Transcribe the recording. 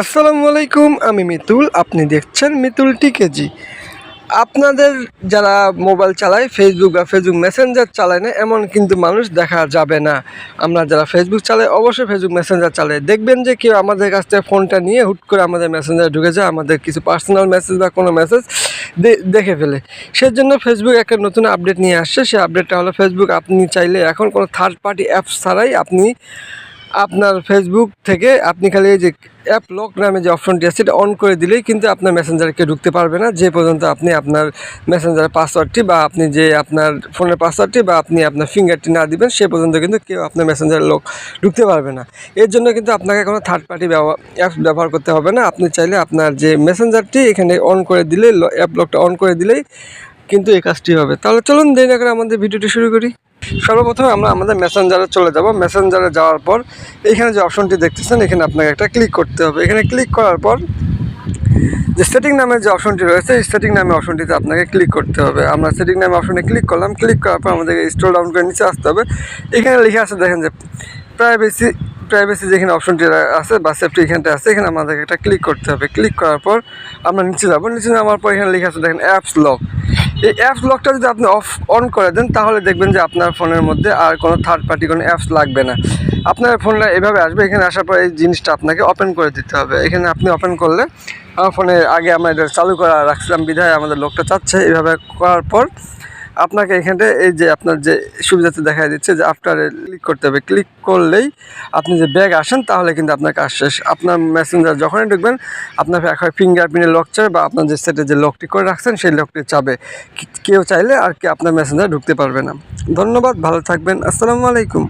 আসসালামু আলাইকুম, আমি মিতুল, আপনি দেখছেন মিতুল টিকেজি। আপনাদের যারা মোবাইল চালায় ফেসবুক বা ফেসবুক মেসেঞ্জার চালায় না, এমন কিন্তু মানুষ দেখা যাবে না। আমরা যারা ফেসবুক চালাই, অবশ্যই ফেসবুক মেসেঞ্জার চালাই। দেখবেন যে কেউ আমাদের কাছ থেকে ফোনটা নিয়ে হুট করে আমাদের মেসেঞ্জারে ঢুকে যায় আমাদের কিছু পার্সোনাল মেসেজ বা কোনো মেসেজ দেখে ফেলে। সেজন্য ফেসবুক একটা নতুন আপডেট নিয়ে আসছে। সেই আপডেটটা হলো ফেসবুক আপনি চাইলে এখন কোনো থার্ড পার্টি অ্যাপস ছাড়াই আপনি আপনার ফেসবুক থেকে আপনি খালি এই যে অ্যাপ লক নামে যে অপশনটি আছে, সেটা অন করে দিলেই কিন্তু আপনার মেসেঞ্জারে কেউ ঢুকতে পারবে না। যে পর্যন্ত আপনি আপনার মেসেঞ্জারের পাসওয়ার্ডটি বা আপনি যে আপনার ফোনের পাসওয়ার্ডটি বা আপনি আপনার ফিঙ্গারটি না দিবেন, সে পর্যন্ত কিন্তু কেউ আপনার মেসেঞ্জারের লোক ঢুকতে পারবে না। এর জন্য কিন্তু আপনাকে কোনো থার্ড পার্টি অ্যাপস ব্যবহার করতে হবে না। আপনি চাইলে আপনার যে মেসেঞ্জারটি এখানে অন করে দিলে অ্যাপ লকটা অন করে দিলেই কিন্তু এই কাজটি হবে। তাহলে চলুন দেরি না করে আমাদের ভিডিওটি শুরু করি। সর্বপ্রথমে আমরা আমাদের মেসেঞ্জারে চলে যাব। মেসেঞ্জারে যাওয়ার পর এখানে যে অপশনটি দেখতেছেন, এখানে আপনাকে একটা ক্লিক করতে হবে। এখানে ক্লিক করার পর যে সেটিং নামের যে অপশনটি রয়েছে সেটিং নামে অপশনটিতে আপনাকে ক্লিক করতে হবে। আমরা সেটিং নামে অপশনে ক্লিক করলাম ক্লিক করার পর আমাদেরকে স্টোর ডাউন করে নিচে আসতে হবে। এখানে লিখে আছে, দেখেন যে প্রাইভেসি প্রাইভেসি যেখানে অপশনটি আছে বা সেফটি এখানটা আছে, এখানে আমাদেরকে একটা ক্লিক করতে হবে। ক্লিক করার পর আমরা নিচে যাব। নিচে নামার পর এখানে লিখে আছে, দেখেন অ্যাপস লক এই অ্যাপস লকটা যদি আপনি অফ অন করে দেন, তাহলে দেখবেন যে আপনার ফোনের মধ্যে আর কোনো থার্ড পার্টি কোনো অ্যাপস লাগবে না। আপনার ফোনটা এভাবে আসবে, এখানে আসার পর এই জিনিসটা আপনাকে ওপেন করে দিতে হবে। এখানে আপনি ওপেন করলে, আমার ফোনে আগে আমরা এটা চালু করা রাখছিলাম, বিধায় আমাদের লোকটা চাচ্ছে, এভাবে করার পর আপনাকে এখানে এই যে আপনার যে সুবিধাতে দেখা দিচ্ছে যে আফটারে ক্লিক করতে হবে। ক্লিক করলেই আপনি যে ব্যাগ আসেন, তাহলে কিন্তু আপনার কাজ শেষ। আপনার মেসেঞ্জার যখনই ঢুকবেন, আপনার হয় ফিঙ্গারপ্রিন্টের লক চাবে বা আপনার যে সেটে যে লকটি করে রাখছেন, সেই লকটি চাবে। কেউ চাইলে আর কি আপনার মেসেঞ্জার ঢুকতে পারবে না। ধন্যবাদ, ভালো থাকবেন। আসসালামু আলাইকুম।